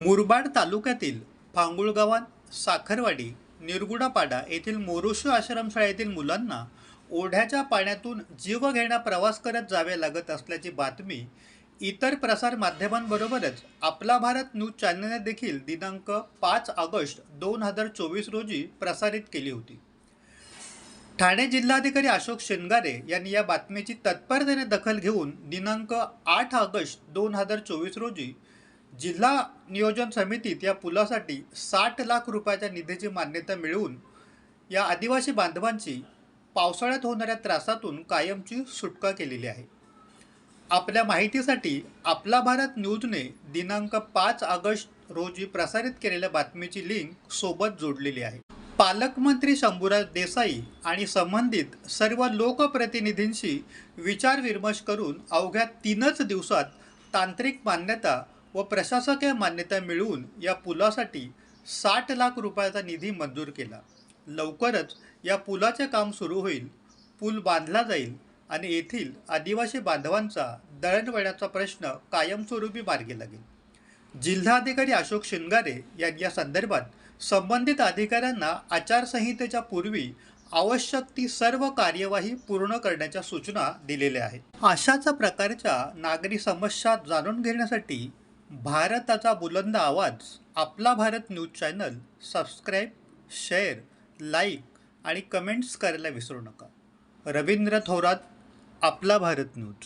मुरबाड तालुक्यातील फांगुळ गावात साखरवाडी निरगुडापाडा येथील मोरोशू आश्रमशाळेतील मुलांना ओढ्याच्या पाण्यातून जीवघेणा प्रवास करत जावे लागत असल्याची बातमी इतर प्रसार माध्यमांबरोबरच आपला भारत न्यूज चॅनलने देखील दिनांक पाच ऑगस्ट दोन हजार चोवीस रोजी प्रसारित केली होती. ठाणे जिल्हाधिकारी अशोक शेनगारे यांनी या बातमीची तत्परतेने दखल घेऊन दिनांक आठ ऑगस्ट दोन हजार चोवीस रोजी जिल्हा नियोजन समितीत या पुलासाठी साठ लाख रुपयाच्या निधीची मान्यता मिळवून या आदिवासी बांधवांची पावसाळ्यात होणाऱ्या त्रासातून कायमची सुटका केलेली आहे. आपल्या माहितीसाठी आपला भारत न्यूजने दिनांक पाच ऑगस्ट रोजी प्रसारित केलेल्या बातमीची लिंक सोबत जोडलेली आहे. पालकमंत्री शंभूराज देसाई आणि संबंधित सर्व लोकप्रतिनिधींशी विचारविमर्श करून अवघ्या तीनच दिवसात तांत्रिक मान्यता व प्रशासकीय मान्यता मिळवून या पुलासाठी साठ लाख रुपयाचा निधी मंजूर केला. लवकरच या पुलाचे काम सुरू होईल. पूल बांधला जाईल आणि येथील आदिवासी बांधवांचा दळणवळणाचा प्रश्न कायमस्वरूपी मार्गी लागेल. जिल्हाधिकारी अशोक शिंगारे यांनी या संदर्भात संबंधित अधिकाऱ्यांना आचारसंहितेच्या पूर्वी आवश्यक ती सर्व कार्यवाही पूर्ण करण्याच्या सूचना दिलेल्या आहेत. अशाच प्रकारच्या नागरी समस्या जाणून घेण्यासाठी भारताचा बुलंद आवाज आपला Bharat news channel subscribe share like आणि कमेंट्स करायला विसरू नका. रवींद्र थोरात आपला भारत न्यूज.